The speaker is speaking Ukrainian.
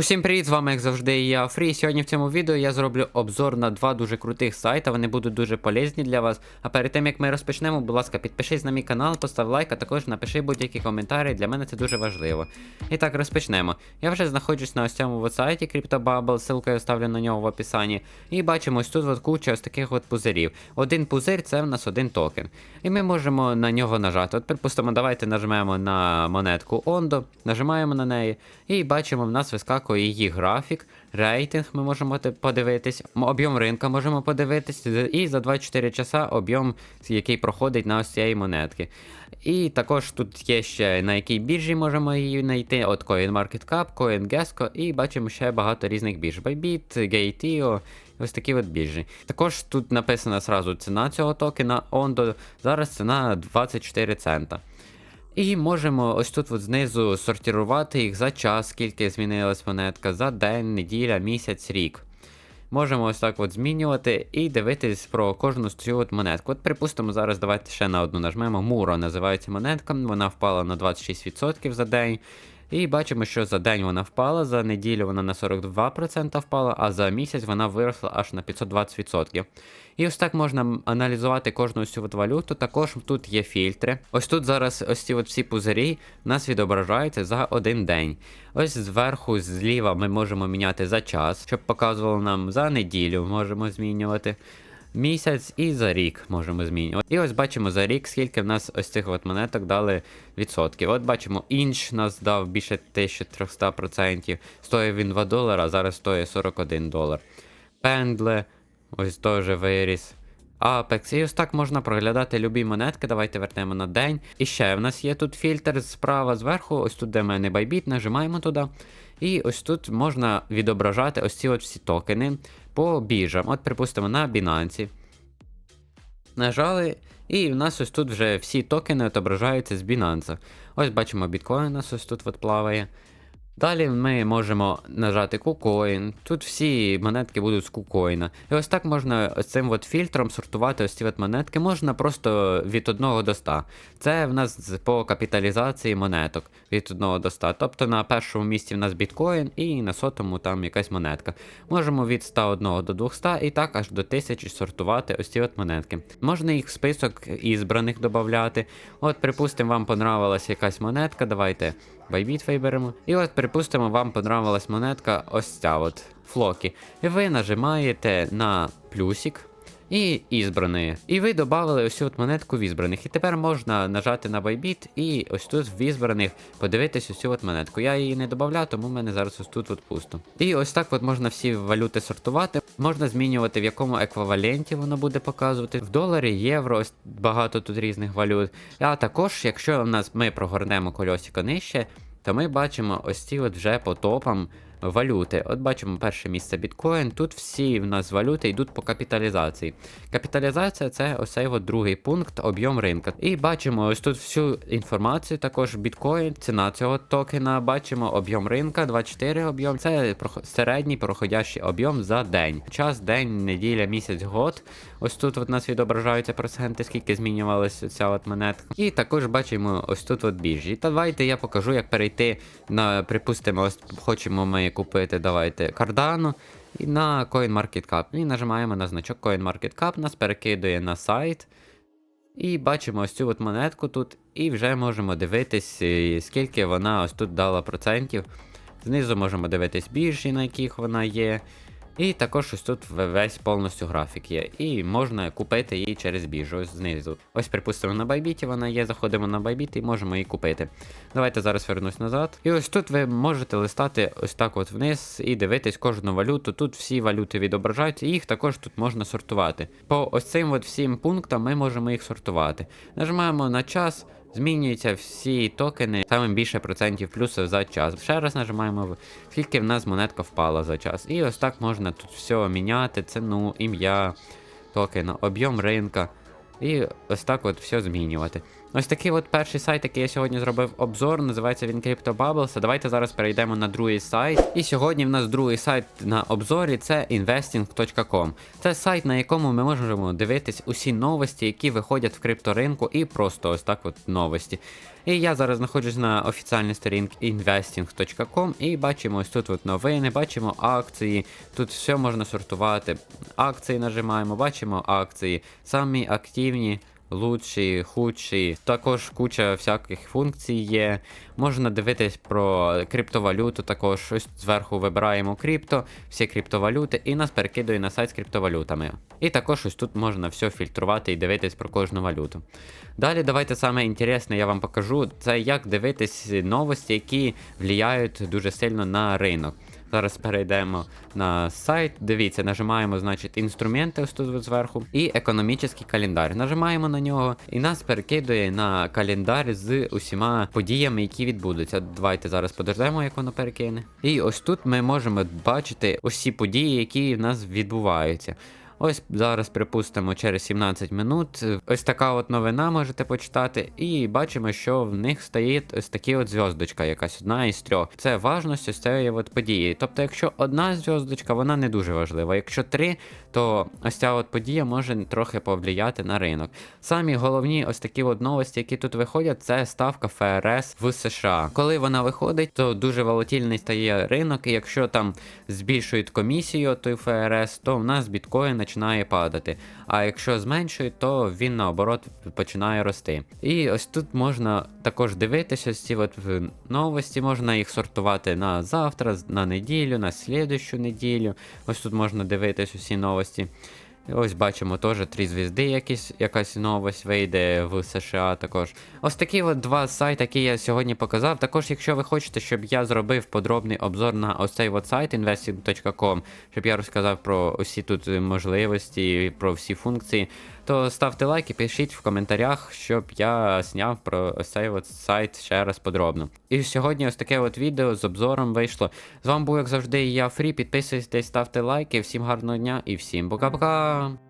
Усім привіт, з вами як завжди я Фрі. Сьогодні в цьому відео я зроблю обзор на два дуже крутих сайта. Вони будуть дуже полезні для вас. А перед тим як ми розпочнемо, будь ласка, підпишись на мій канал, постав лайк, а також напиши будь-які коментарі. Для мене це дуже важливо. І так, розпочнемо. Я вже знаходжусь на ось цьому от сайті CryptoBubble, ссылка я оставлю на нього в описанні. І бачимо ось тут от куча ось таких от пузирів. Один пузир це в нас один токен. І ми можемо на нього нажати. От, припустимо, давайте нажмемо на монетку Ondo, нажимаємо на неї, і бачимо, в нас вискакує її графік, рейтинг ми можемо подивитись, об'єм ринка можемо подивитись, і за 24 часа об'єм, який проходить на ось цієї монетки. І також тут є ще на якій біржі можемо її знайти. От CoinMarketCap, CoinGecko, і бачимо ще багато різних бірж. Bybit, Gateio, Ось такі от біржі. Також тут написана сразу ціна цього токена Ondo. Зараз ціна 24 цента. І можемо ось тут от знизу сортувати їх за час, скільки змінилась монетка, за день, неділя, місяць, рік. Можемо ось так от змінювати і дивитись про кожну цю от монетку. От припустимо, зараз давайте ще на одну нажмемо. Муро називається монетка, вона впала на 26% за день. І бачимо, що за день вона впала, за неділю вона на 42% впала, а за місяць вона виросла аж на 520%. І ось так можна аналізувати кожну ось цю от валюту. Також тут є фільтри. Ось тут зараз ось ці от всі пузирі нас відображаються за один день. Ось зверху, зліва ми можемо міняти за час, щоб показувало нам за неділю, можемо змінювати. Місяць і за рік можемо змінювати. І ось бачимо за рік, скільки в нас ось цих от монеток дали відсотків. От бачимо, інш нас дав більше 1300%. Стоїв він 2 долара, зараз стоїть 41 долар. Пендле, ось теж виріс. Apex. І ось так можна проглядати любі монетки. Давайте вернемо на день. І ще в нас є тут фільтр справа зверху, ось тут, де в мене Bybit, нажимаємо туди. І ось тут можна відображати ось ці от всі токени по біржам. От, припустимо, на Binance. Нажали, і в нас ось тут вже всі токени отображаються з Binance. Ось бачимо, біткоін у нас ось тут от плаває. Далі ми можемо нажати KuCoin. Тут всі монетки будуть з KuCoin. І ось так можна цим от фільтром сортувати ось ці от монетки. Можна просто від 1 до 100. Це в нас по капіталізації монеток від 1 до 100. Тобто на першому місці в нас біткоін і на сотому там якась монетка. Можемо від 101 до 200 і так аж до 1000 сортувати ось ці от монетки. Можна їх в список ізбраних додати. От, припустимо, вам понравилась якась монетка. Давайте Bybit виберемо. І от, припустимо, вам понравилась монетка ось ця от Флокі. Ви нажимаєте на плюсик. І ізбраної. І ви додали ось от монетку в ізбраних. І тепер можна нажати на Bybit і ось тут в ізбраних подивитись ось от монетку. Я її не додавав, тому в мене зараз ось тут от пусто. І ось так от можна всі валюти сортувати. Можна змінювати, в якому еквіваленті воно буде показувати. В доларі, євро, ось багато тут різних валют. А також, якщо в нас ми прогорнемо кольосика нижче, то ми бачимо ось ці от вже по топам валюти. От бачимо перше місце біткоін. Тут всі в нас валюти йдуть по капіталізації. Капіталізація це ось цей от другий пункт, об'єм ринка. І бачимо ось тут всю інформацію, також біткоін, ціна цього токена. Бачимо об'єм ринка, 24 об'єм. Це середній проходящий об'єм за день. Час, день, неділя, місяць, год. Ось тут у нас відображаються проценти, скільки змінювалася ця от монетка. І також бачимо ось тут от біржі. Та давайте я покажу, як перейти на, припустимо, ось хочемо ми купити, давайте Cardano. І на CoinMarketCap. І нажимаємо на значок CoinMarketCap, нас перекидує на сайт. І бачимо ось цю от монетку тут, і вже можемо дивитись, е, скільки вона ось тут дала процентів. Знизу можемо дивитись біржі, на яких вона є. І також ось тут весь повністю графік є. І можна купити її через біржу, ось знизу. Ось, припустимо, на Bybit вона є, заходимо на Bybit і можемо її купити. Давайте зараз вернусь назад. І ось тут ви можете листати ось так от вниз і дивитись кожну валюту. Тут всі валюти відображаються, і їх також тут можна сортувати. По ось цим от всім пунктам ми можемо їх сортувати. Нажимаємо на час. Змінюються всі токени, саме більше процентів плюсів за час. Ще раз нажимаємо, скільки в нас монетка впала за час. І ось так можна тут все міняти, ціну, ім'я токена, об'єм ринка. І ось так от все змінювати. Ось такий от перший сайт, який я сьогодні зробив обзор, називається він CryptoBubbles. А Давайте зараз перейдемо на другий сайт. І сьогодні в нас другий сайт на обзорі це investing.com. Це сайт, на якому ми можемо дивитись усі новості, які виходять в крипторинку, і просто ось так от новості. І я зараз знаходжусь на офіціальній сторінці investing.com і бачимо ось тут от новини, бачимо акції. Тут все можна сортувати. Акції нажимаємо, бачимо акції, самі активні. Лучші, худші, також куча всяких функцій є. Можна дивитись про криптовалюту, також ось зверху вибираємо крипто, всі криптовалюти, і нас перекидує на сайт з криптовалютами. І також ось тут можна все фільтрувати і дивитись про кожну валюту. Далі давайте саме інтересне я вам покажу, це як дивитись новості, які впливають дуже сильно на ринок. Зараз перейдемо на сайт. Дивіться, нажимаємо, значить, інструменти ось тут зверху, і економічний календар. Нажимаємо на нього, і нас перекидує на календар з усіма подіями, які відбудуться. Давайте зараз подождемо, як воно перекине. І ось тут ми можемо бачити усі події, які в нас відбуваються. Ось зараз припустимо через 17 минут. Ось така от новина можете почитати, і бачимо, що в них стоїть ось такі от зв'яздочка, якась одна із трьох. Це важність ось цієї от події. Тобто, якщо одна зв'язочка, вона не дуже важлива. Якщо три, то ось ця от подія може трохи повлияти на ринок. Самі головні ось такі от новості, які тут виходять, це ставка ФРС в США. Коли вона виходить, то дуже волатильний стає ринок, і якщо там збільшують комісію той ФРС, то в нас біткоін починає падати. А якщо зменшують, то він наоборот починає рости. І ось тут можна також дивитися ці от новості, можна їх сортувати на завтра, на неділю, на слідущу неділю. Ось тут можна дивитись усі новості. І Ось бачимо теж три звізди, якісь, якась новость вийде в США також. Ось такі от два сайти, які я сьогодні показав. Також, якщо ви хочете, щоб я зробив подробний обзор на ось цей от сайт investing.com, щоб я розказав про усі тут можливості, про всі функції, то ставте лайк і пишіть в коментарях, щоб я зняв про цей от сайт ще раз подробно. І сьогодні ось таке от відео з обзором вийшло. З вами був, як завжди, я Фрі. Підписуйтесь, ставте лайки. Всім гарного дня і всім пока-пока!